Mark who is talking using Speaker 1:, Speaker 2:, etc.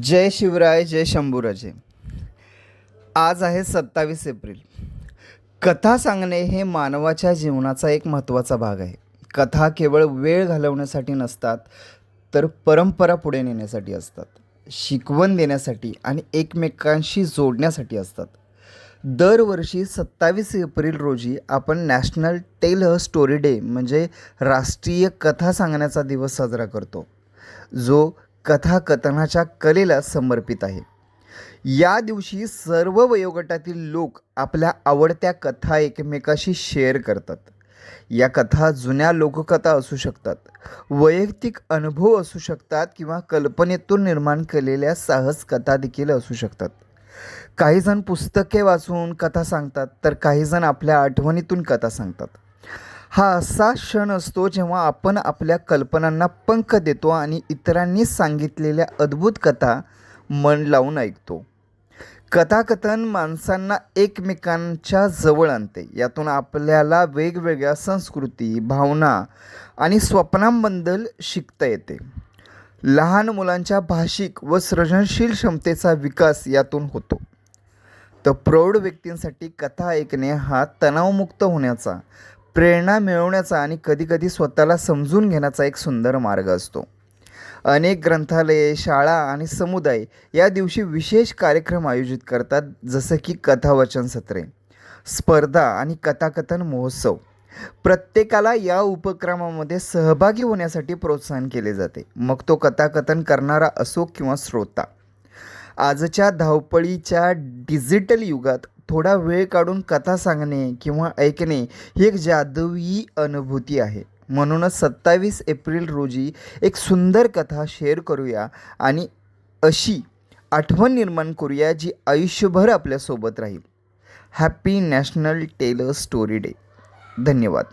Speaker 1: जय शिवराय जय शंभूराजे. आज आहे सत्तावीस एप्रिल. कथा सांगणे हे मानवाच्या जीवनाचा एक महत्त्वाचा भाग आहे. कथा केवळ वेळ घालवण्यासाठी नसतात तर परंपरा पुढे नेण्यासाठी असतात. शिकवण देण्यासाठी आणि एकमेकांशी जोडण्यासाठी असतात. दरवर्षी सत्तावीस एप्रिल रोजी आपण national tell a story day म्हणजे राष्ट्रीय कथा सांगण्याचा दिवस साजरा करतो. जो कथाकथनाच्या कलेला समर्पित आहे. या दिवशी सर्व वयोगटातील लोक आपल्या आवडत्या कथा एकमेकाशी शेअर करतात. या कथा जुन्या लोककथा असू शकतात वैयक्तिक अनुभव असू शकतात किंवा कल्पनेतून निर्माण केलेल्या साहस कथा देखील असू शकतात. काहीजण पुस्तके वाचून कथा सांगतात तर काहीजण आपल्या आठवणीतून कथा सांगतात. हा असा क्षण असतो जेव्हा आपण आपल्या कल्पनांना पंख देतो आणि इतरांनी सांगितलेल्या अद्भुत कथा मन लावून ऐकतो. कथाकथन माणसांना एकमेकांच्या जवळ आणते. यातून आपल्याला वेगवेगळ्या संस्कृती भावना आणि स्वप्नांबद्दल शिकता येते. लहान मुलांच्या भाषिक व सृजनशील क्षमतेचा विकास यातून होतो. तर प्रौढ व्यक्तींसाठी कथा ऐकणे हा तणावमुक्त होण्याचा प्रेरणा मिळवण्याचा आणि कधीकधी स्वतःला समजून घेण्याचा एक सुंदर मार्ग असतो. अनेक ग्रंथालये शाळा आणि समुदाय या दिवशी विशेष कार्यक्रम आयोजित करतात जसं की कथावचन सत्रे स्पर्धा आणि कथाकथन महोत्सव. प्रत्येकाला या उपक्रमामध्ये सहभागी होण्यासाठी प्रोत्साहन केले जाते. मग तो कथाकथन करणारा असो किंवा श्रोता. आजच्या धावपळीच्या डिजिटल युगात थोडा वेळ काढून कथा सांगणे किंवा ऐकणे ही एक जादुई अनुभूती आहे. म्हणूनच सत्तावीस एप्रिल रोजी एक सुंदर कथा शेअर करूया आणि अशी आठवण निर्माण करूया जी आयुष्यभर आपल्यासोबत राहील. Happy national tell a story day. धन्यवाद.